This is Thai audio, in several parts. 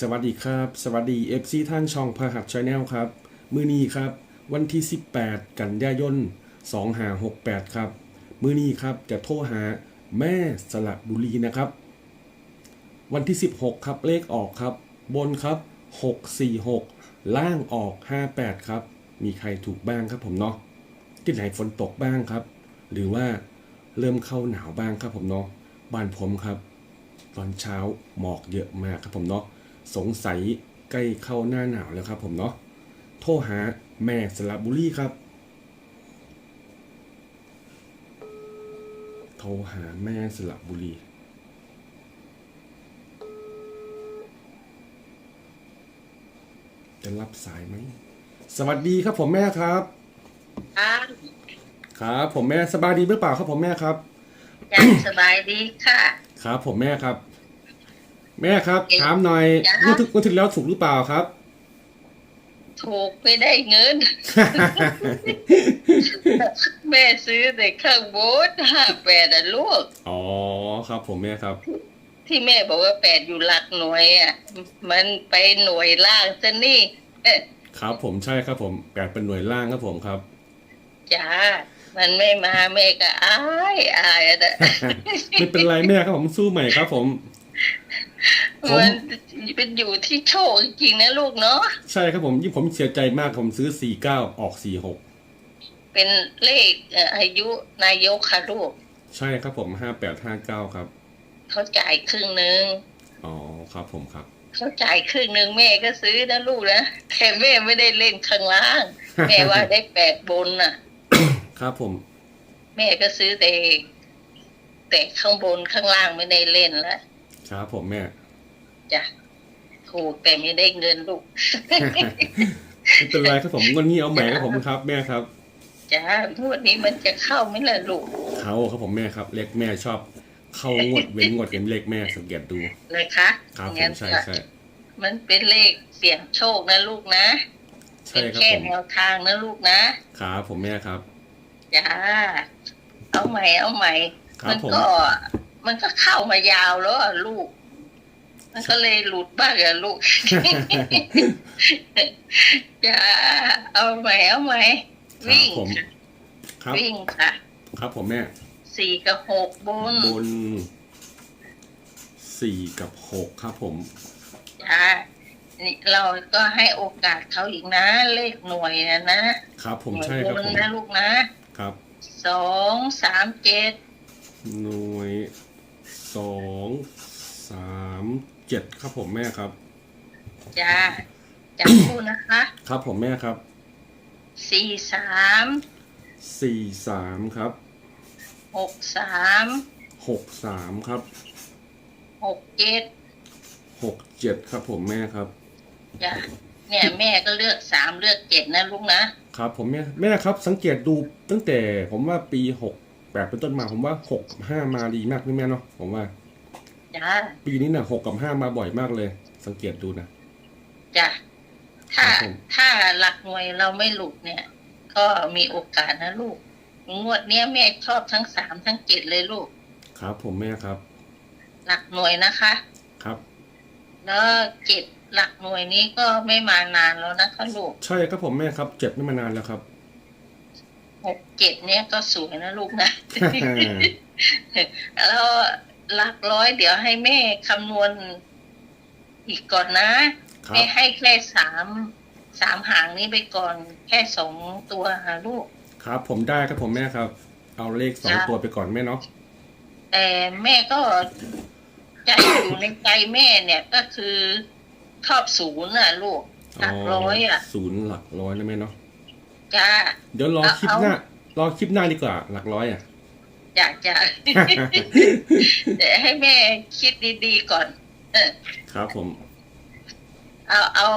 สวัสดีครับ สวัสดี FC ทางช่องพหัสชาแนลครับ มือนี้ครับ วันที่ 18 กันยายน2568 ครับ มือนี้ครับจะโทรหาแม่สระบุรีนะครับ วันที่ 16 ครับเลขออกครับ บนครับ 646 ล่างออก 58 ครับ มีใครถูกบ้างครับผมเนาะที่ไหนฝนตกบ้างครับ หรือว่าเริ่มเข้าหนาวบ้างครับผมเนาะบ้านผมครับ ตอนเช้าหมอกเยอะมากครับผมเนาะ สงสัยใกล้เข้าหน้าหนาวแล้วครับผมเนาะโทรหาแม่สระบุรีครับ โทรหาแม่สระบุรี จะรับสายไหม สวัสดีครับผมแม่ครับค่ะครับ ผมแม่สบายดีหรือเปล่าครับผมแม่ครับจ้ะสบายดีค่ะ ครับผมแม่ครับ แม่ครับเอ๊ะถามหน่อยจ๊ะ งวดที่งวดที่แล้วถูกหรือเปล่าครับ ถูกไม่ได้เงิน แม่ซื้อแต่เครื่องบูธห้าแปดอะลูก อ๋อครับผมแม่ครับ ที่แม่บอกว่าแปดอยู่หลักหน่วยอะมันไปหน่วยล่างซะนี่เอ๊ะครับผมใช่ครับผมแปดเป็นหน่วยล่างครับผมครับ จ้า มันไม่มาแม่ก็อายอายอะนะ ไม่เป็นไรแม่ครับผมสู้ใหม่ครับผมผ มมันเป็นอยู่ที่โชคจริงๆนะลูกเนาะใช่ครับผมยิ่งผมเสียใจมากผมซื้อสี่เก้าออกสี่หกเป็นเลขเอ่ออายุนายกค่ะลูก ใช่ครับผมห้าแปดห้าเก้าครับ เขาจ่ายครึ่งหนึ่งอ๋อครับผมครับเขาจ่ายครึ่งหนึ่งแม่ก็ซื้อนะลูกนะแต่แม่ไม่ได้เล่นข้างล่าง แม่ว่าได้แปดบนน่ะ ครับผม แม่ก็ซื้อแต่แต่ข้างบนข้างล่างไม่ได้เล่นแล้ว ครับผมแม่จ้ะถูกแต่ไม่ได้เงินลูกไม่เป็นไรครับผมงวันนี้เอาใหม่ครับผมครับ แม่ครับจ้างวดนี้มันจะเข้าไหมล่ะลูก เขาครับผมแม่ครับเล็กแม่ชอบ เข้างวดเว้นงวดเว้นเล็กแม่สังเกตดูเลยคะครับผงั้มนใช่ก็ใช่มันเป็นเลขเสี่ยงโชคนะลูกนะใช่เป็นครับแค่ผมแนวทางนะลูกนะครับผมแม่ครับจ้าเอาใหม่เอาใหม่ครัมับผมก็ มันก็เข้ามายาวแล้วอะลูก มันก็เลยหลุดบ้างอะลูกจ้าเอาใหม่เอาใหม่ครับวิ่งผมค่ะครับ วิ่งค่ะ ครับผมแม่สี่กับหกบนบนสี่กับหกครับผมจ้านี่เราก็ให้โอกาสเขาอีกนะ เลขหน่วยนะนะครับผมหน่วยใช่บครับนผมนะลูกนะครับสองสามเจ็ดหน่วย สองสามเจ็ดครับผมแม่ครับ จ้าจับคู่นะคะครับผมแม่ครับสี่สามสี่สามครับหกสามหกสามครับหกเจ็ดหกเจ็ดครับผมแม่ครับจ้ะเนี่ยแม่ก็เลือกสามเลือกเจ็ดนะลูกนะครับผมแม่แม่ครับสังเกตดูตั้งแต่ผมว่าปีหก แปดเป็นต้นมาผมว่าหกกับห้ามาดีมากนี่แม่เนาะผมว่าจ้าปีนี้น่ะหกกับห้ามาบ่อยมากเลย สังเกตดูนะจ้ะถ้าครับผมถ้าหลักหน่วยเราไม่หลุดเนี่ย ก็มีโอกาสนะลูก งวดเนี้ยแม่ชอบทั้งสามทั้งเจ็ดเลยลูก ครับ ผมแม่ครับ หลักหน่วยนะคะ ครับ แล้วเจ็ดหลักหน่วยนี้ก็ไม่มานานแล้วนะคะลูก ใช่ครับผมแม่ครับเจ็ดไม่มานานแล้วครับ หกเจ็ดเนี่ยก็สวยนะลูกนะ แล้วหลักร้อยเดี๋ยวให้แม่คำนวณอีกก่อนนะครัไม่บให้แค่สามสามหางนี้ไปก่อนแค่สองตัวหาลูก ครับ ผมได้ครับผมแม่ครับ เอาเลขสองจ้ะตัวไปก่อนแม่เนาะแต่แม่ก็ใจอยู่ในใจแม่เนี่ยก็คือชอบศูนย์น่ะลูกหลักร้อยอะศูนย์หลักร้อยนะแม่เนาะ จ้าเดี๋ยวรอเอาคลิปหน้ารอคลิปหน้าดีกว่า หลักร้อยอะอยากจะแต่ให้แม่คิดดีๆก่อนเออครับผม เอาเอา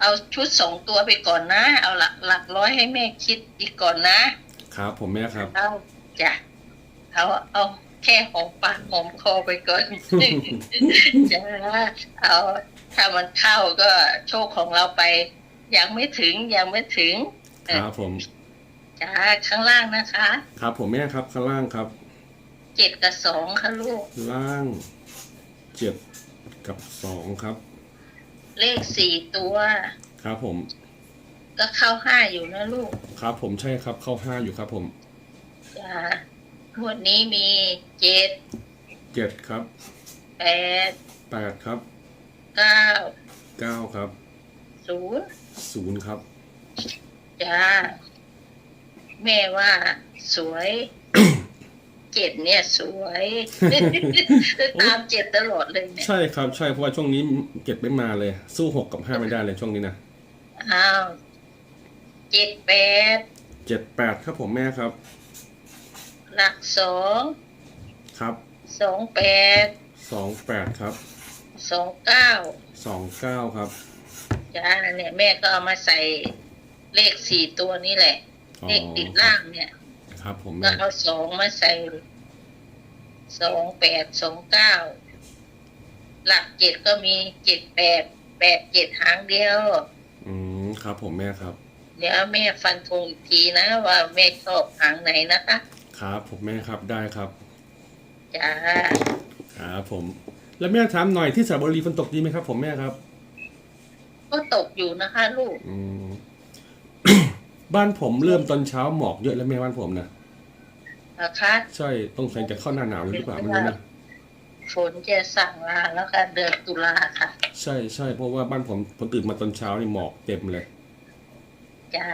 เอาชุดสองตัวไปก่อนนะ เอาหลักหลักร้อยให้แม่คิดอีกก่อนนะครับผมแม่ครับเอาจ้ะเอาเอาแค่หอมปากหอมคอไปก่อนจ้ะเอาถ้ามันเข้าก็โชคของเราไป ยังไม่ถึงยังไม่ถึง ครับผมจ้าข้างล่างนะคะ ครับผมแม่ครับข้างล่างครับเจ็ดกับสองค่ะลูก ล่างเจ็ดกับสองครับ เลขสี่ตัว ครับผม ก็เข้าห้าอยู่นะลูก ครับผมใช่ครับเข้าห้าอยู่ครับผมจ้ะงวดนี้มีเจ็ดเจ็ดครับแปดแปดครับเก้าเก้าครับศูนย์ศูนย์ครับ จ้า แม่ว่าสวย เจ็ดเนี่ยสวยตามเจ็ดตลอดเลยเนี่ยใช่ครับใช่เพราะว่าช่วงนี้เจ็ดไม่มาเลย สู้หกกับห้าไม่ได้เลยช่วงนี้นะอ้าวเจ็ดแปดเจ็ดแปดครับผมแม่ครับ หลักสองครับสองแปดสองแปดครับสองเก้าสองเก้าครับจ้าเนี่ยแม่ก็เอามาใส่ เลขสี่ตัวนี้แหละ อ๋อเลขติดล่างเนี่ย ครับผมก็แม่เอาสองมาใส่สองแปดสองเก้าหลักเจ็ดก็มีเจ็ดแปดแปดเจ็ดหางเดียว อืมครับผมแม่ครับ เดี๋ยวแม่ฟันธงอีกทีนะว่าแม่ชอบหางไหนนะคะครับผมแม่ครับได้ครับจ้าครับผม แล้วแม่ถามหน่อยที่สระบุรีฝนตกดีไหมครับ ผมแม่ครับ ก็ตกอยู่นะคะ ลูกอืม บ้านผมเริ่มตอนเช้าหมอกเยอะแล้วแม่บ้านผมนะนะคะใช่ต้องใส่จะเข้าหน้าหนาวเลยหรือเปล่าไม่รู้นะฝนจะสั่งลาแล้วค่ะเดือนตุลาค่ะ ใช่ใช่เพราะว่าบ้านผมผมตื่นมาตอนเช้านี่หมอกเต็มเลยจ้า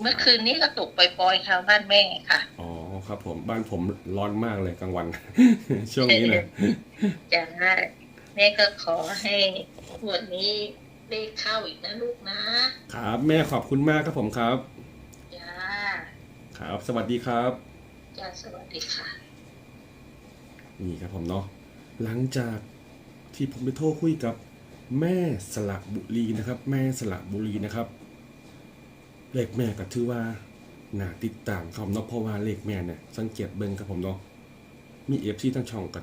เมื่อคืนนี้ก็ตกปล่อยๆค่ะบ้านแม่ค่ะอ๋อครับ ผมบ้านผมร้อนมากเลยกลางวัน ช่วงนี้นะจ้าแม่ก็ขอให้งวดนี้ ได้เข้าอีกนะลูกนะ ครับ แม่ขอบคุณมากครับผมครับ จ้า ครับ สวัสดีครับ จ้า สวัสดีค่ะ นี่ครับผมเนาะหลังจากที่ผมไปโทรคุยกับแม่สระบุรีนะครับ แม่สระบุรีนะครับ เลขแม่ก็ถือว่าน่าติดตามครับเนาะเพราะว่าเลขแม่เนี่ยสังเกตเบิ่งครับผมเนาะมีเอฟซีทั้งช่องก็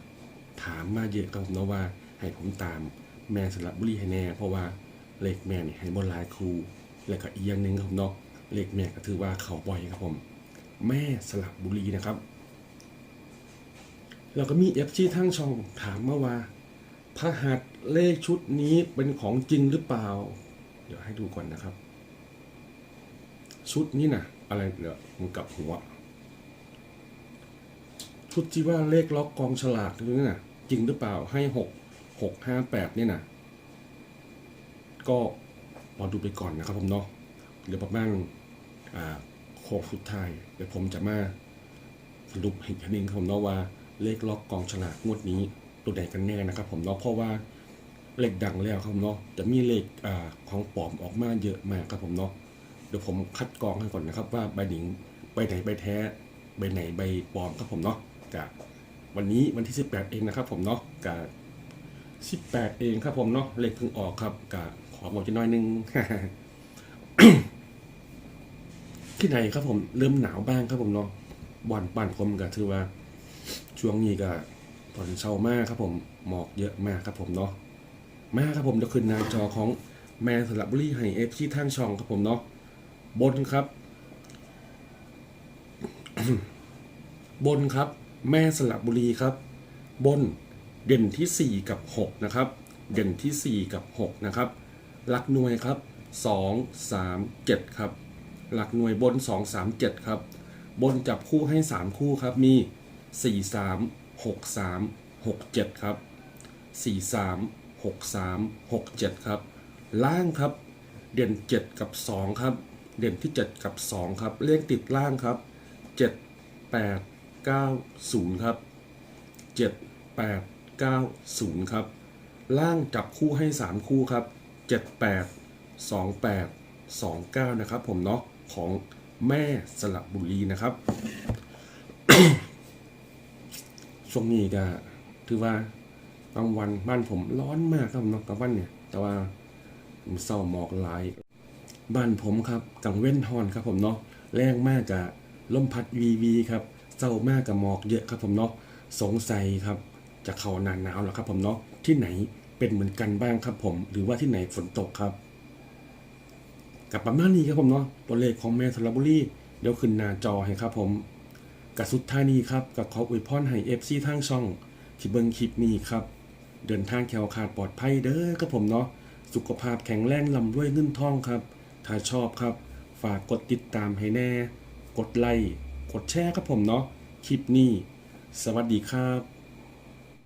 ถามมาเยอะครับผมเนาะว่าให้ผมตามแม่สระบุรีให้แน่เพราะว่า เลขแม่เนี่ยให้บนลายครูแล้วก็อีกอย่างหนึ่งครับผมเนาะเลขแม่ก็ถือว่าเขาบ่อยครับผม แม่สระบุรีนะครับแล้วก็มีเอฟซีทั้งช่องถามมาว่า พระหัสเลขชุดนี้เป็นของจริงหรือเปล่า เดี๋ยวให้ดูก่อนนะครับ ชุดนี้นะอะไรเดี๋ยวมันกลับหัว ชุดที่ว่าเลขล็อกกองฉลากนี่นะจริงหรือเปล่าให้หกหกห้าแปดเนี่ยนะ ก็รอดูไปก่อนนะครับผมเนาะเดี๋ยวประมาณอ่าโค้งสุดท้ายเดี๋ยวผมจะมาสรุปอีกทีหนึงครับผมเนาะว่าเลขล็อกกองฉลากงวดนี้ตัวใดกันแน่นะครับ ผมเนาะเพราะว่าเลขดังแล้วครับผมเนาะจะมีเลขอของปลอมออกมาเยอะมากครับผมเนาะเดี๋ยวผมคัดกรองให้ก่อนนะครับ ว่าใบหนิงใบไหนใบแท้ใบไหนใบปลอมครับผมเนาะกะวันนี้วันที่ 18 เองนะครับผมเนาะกะ18 เองครับผมเนาะเลขเพิ่งออกครับกะ ขอบอกจะน้อยนึงที่ไหนครับผมเริ่มหนาวบ้างครับผมเนาะบ้านบ้านผมก็ถือว่า ช่วงนี้ก็ตอนเช้ามากครับผมหมอกเยอะมากครับผมเนาะมากครับผมจะขึ้นหน้าจอของแมนสลับบุรีให้เอฟที่ทางช่องครับผมเนาะบนครับ บนครับ แม่สลับบุรีครับ บนเด่นที่ 4 กับ 6 นะครับ เด่นที่ 4 กับ 6 นะครับ หลักหน่วยครับ 2 3 7 ครับ หลักหน่วยบน 2 3 7 ครับ บนจับคู่ให้ 3 คู่ครับ มี 4 3 6 3 6 7 ครับ 4 3 6 3 6 7 ครับ ล่างครับ เด่น 7 กับ 2 ครับ เด่นที่ 7 กับ 2 ครับ เลขติดล่างครับ 7 8 9 0 ครับ 7 8 9 0 ครับ ล่างจับคู่ให้ 3 คู่ครับ 7 8 2 8 2 9 นะครับผมเนาะของแม่สลับบุรีนะครับช่วงนี้ก็ถือว่ากลางวันบ้านผมร้อนมากครับเนาะกลางวันเนี่ย แต่ว่าเศร้าหมอกหลายบ้านผมครับกังเว้นฮอนครับผมเนาะแรงมากกับลมพัดวีวีครับเศร้ามากกับหมอกเยอะครับผมเนาะสงสัยครับ จะเข้าหนานหนาวแล้วครับผมเนาะที่ไหน เป็นเหมือนกันบ้างครับผม หรือว่าที่ไหนฝนตกครับ กับประมาณนี้ครับผมเนาะตัวเลขของแม่สระบุรีเดี๋ยวขึ้นหน้าจอให้ครับผมกับสุดท้ายนี้ครับกับขออวยพรให้เอฟซีทางช่องที่เบิ่งคลิปนี้ครับ เดินทางแคล้วคาดปลอดภัยเด้อครับผมเนาะสุขภาพแข็งแรงลำด้วยเงินทองครับ ถ้าชอบครับ ฝากกดติดตามให้แน่ กดไลค์กดแชร์ครับผมเนาะคลิปนี้ สวัสดีครับ